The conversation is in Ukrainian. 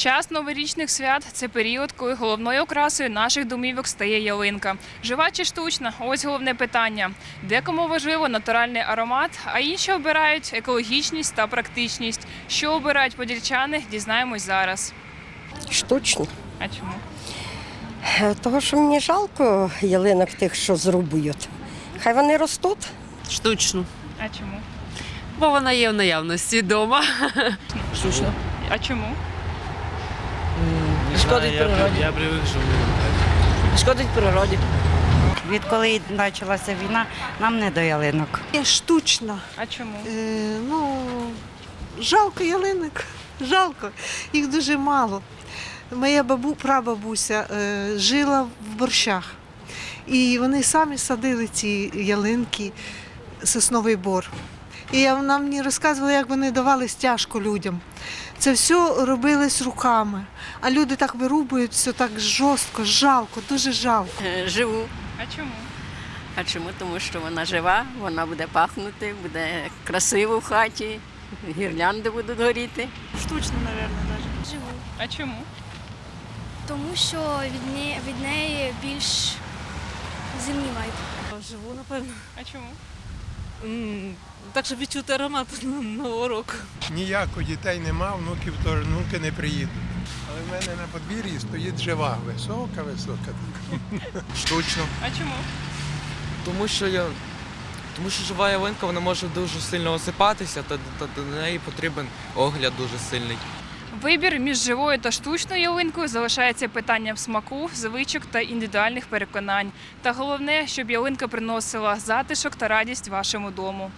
Час новорічних свят це період, коли головною окрасою наших домівок стає ялинка. Жива чи штучна? Ось головне питання. Декому важливо натуральний аромат, а інші обирають екологічність та практичність. Що обирають подільчани, дізнаємось зараз. Штучно. А чому? Е, Того, що мені жалко ялинок тих, що зрубують. Хай вони ростуть. Штучну. А чому? Бо вона є в наявності вдома. Штучно. А чому? Шкодить я, природі. я привик, що Шкодить природі. Відколи почалася війна, нам не до ялинок. Є штучно. А чому? Е, ну, жалко ялинок. Жалко. Їх дуже мало. Моя бабу, прабабуся е, жила в борщах. І вони самі садили ці ялинки, сосновий бор. І вона мені розказувала, як вони давали стяжку людям. Це все робилось руками. А люди так вирубують все так жорстко, жалко, дуже жалко. Е, Живу. А чому? А чому? Тому що вона жива, вона буде пахнути, буде красиво в хаті, гірлянди будуть горіти. Штучно, мабуть, навіть. Живу. А чому? Тому що від неї, від неї більш зимній вайб. Живу, напевно. А чому? Так, щоб відчути аромат нового року. Ніяко дітей нема, внуків то внуки не приїдуть. Але в мене на подвір'ї стоїть жива, висока, висока. штучно. А чому? Тому що я. Тому що жива ялинка вона може дуже сильно осипатися, та, та до неї потрібен огляд дуже сильний. Вибір між живою та штучною ялинкою залишається питанням смаку, звичок та індивідуальних переконань. Та головне, щоб ялинка приносила затишок та радість вашому дому.